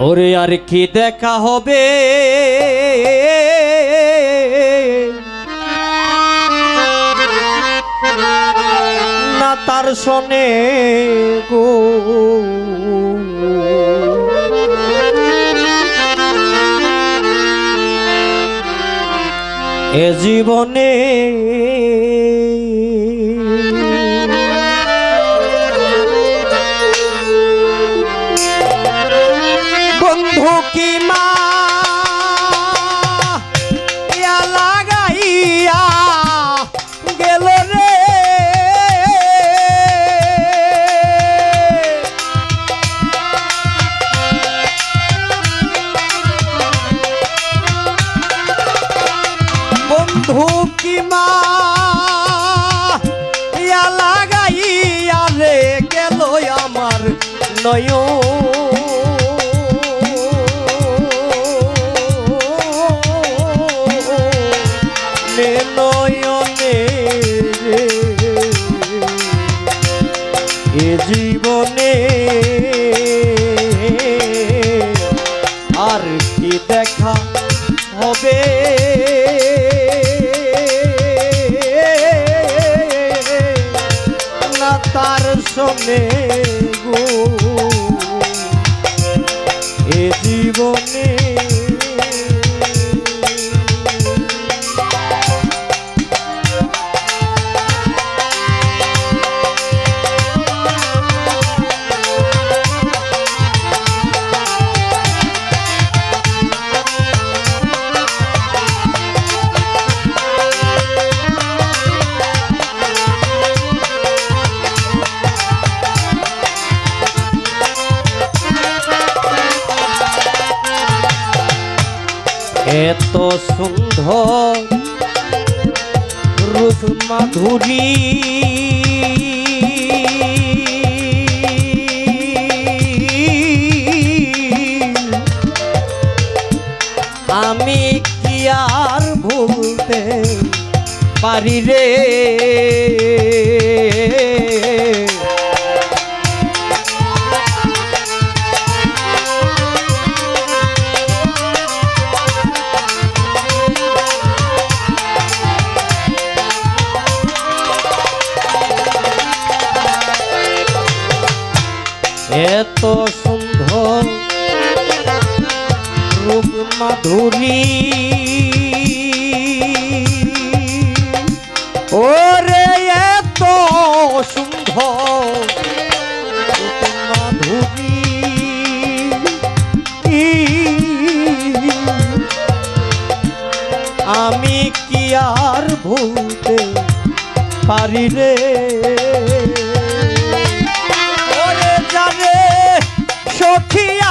ওরে আর কি দেখা হবে? না তার শোনে গো। এ জীবনে সঙ্গে সুন্দর রূপ মাধুরী। আমি কি আর ভুলতে পারি রে? এত সুন্দর রূপ মাধুরী। ওরে এত সুন্দর মাধুরী। আমি কি আর ভুলতে পারি রে? সখিয়ানি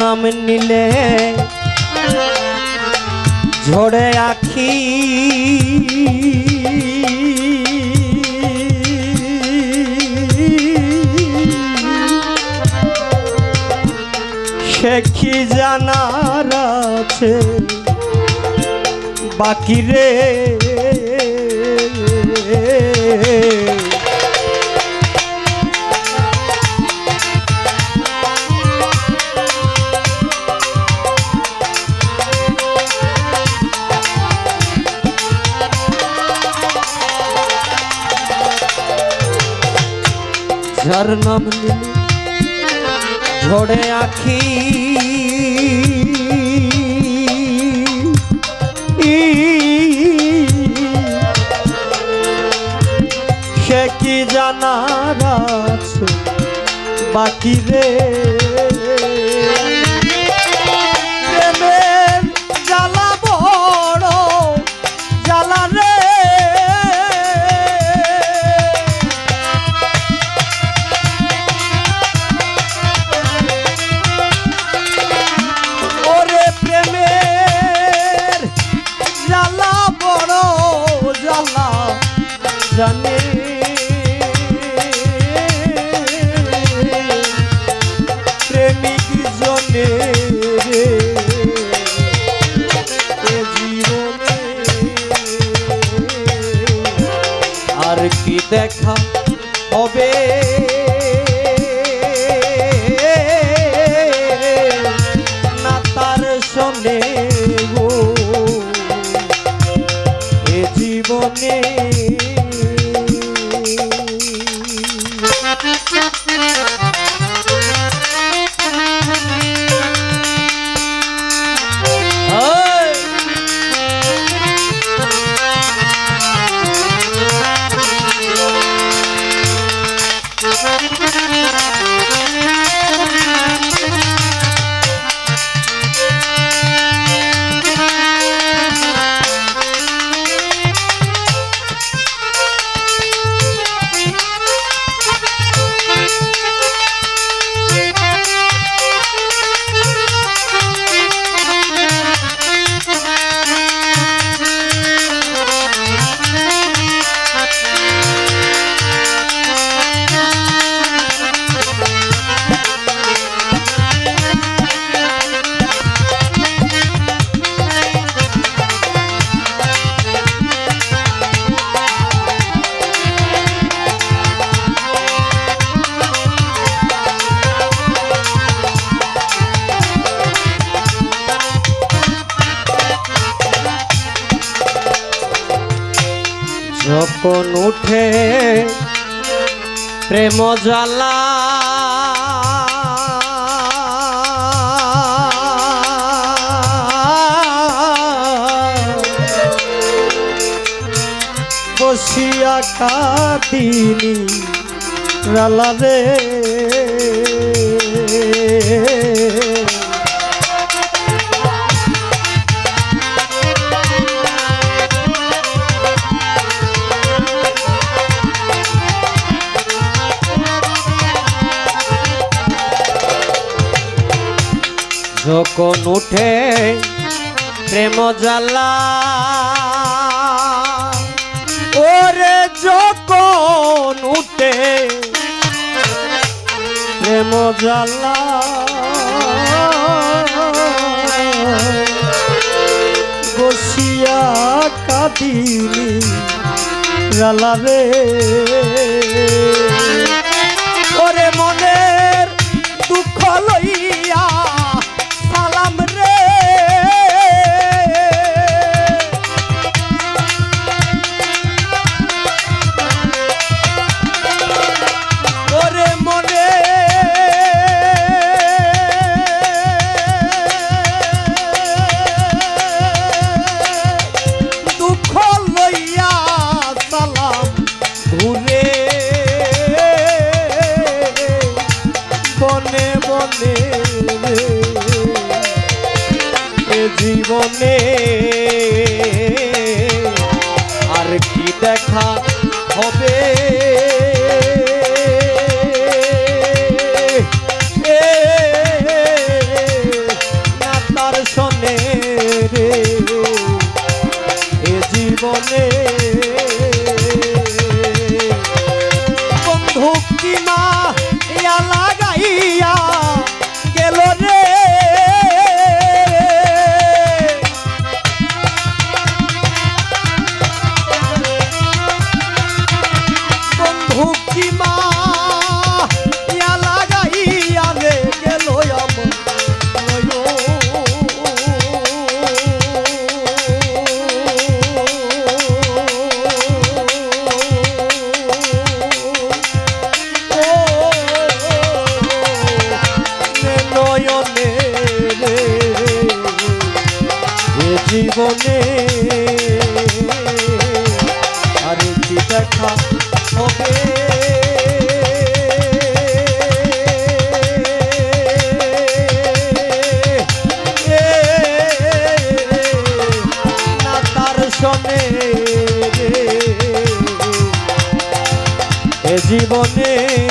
নাম নিলে ঝরে আখি। সে কি জানার আছে? বাকি রে যার নাম নিলে ঝড়ে আখি। সে কি জানার আছে বাকি রে? দেখা হবে। না তার সনে এ জীবনে যখন উঠে প্রেম জ্বালা বসিয়া কাতিনি রালা রে। যখন উঠে প্রেম জ্বালা ওরে যখন উঠে প্রেম জ্বালা বসিয়া কাঁদিনি রালা কি দেখা হবে জীবনে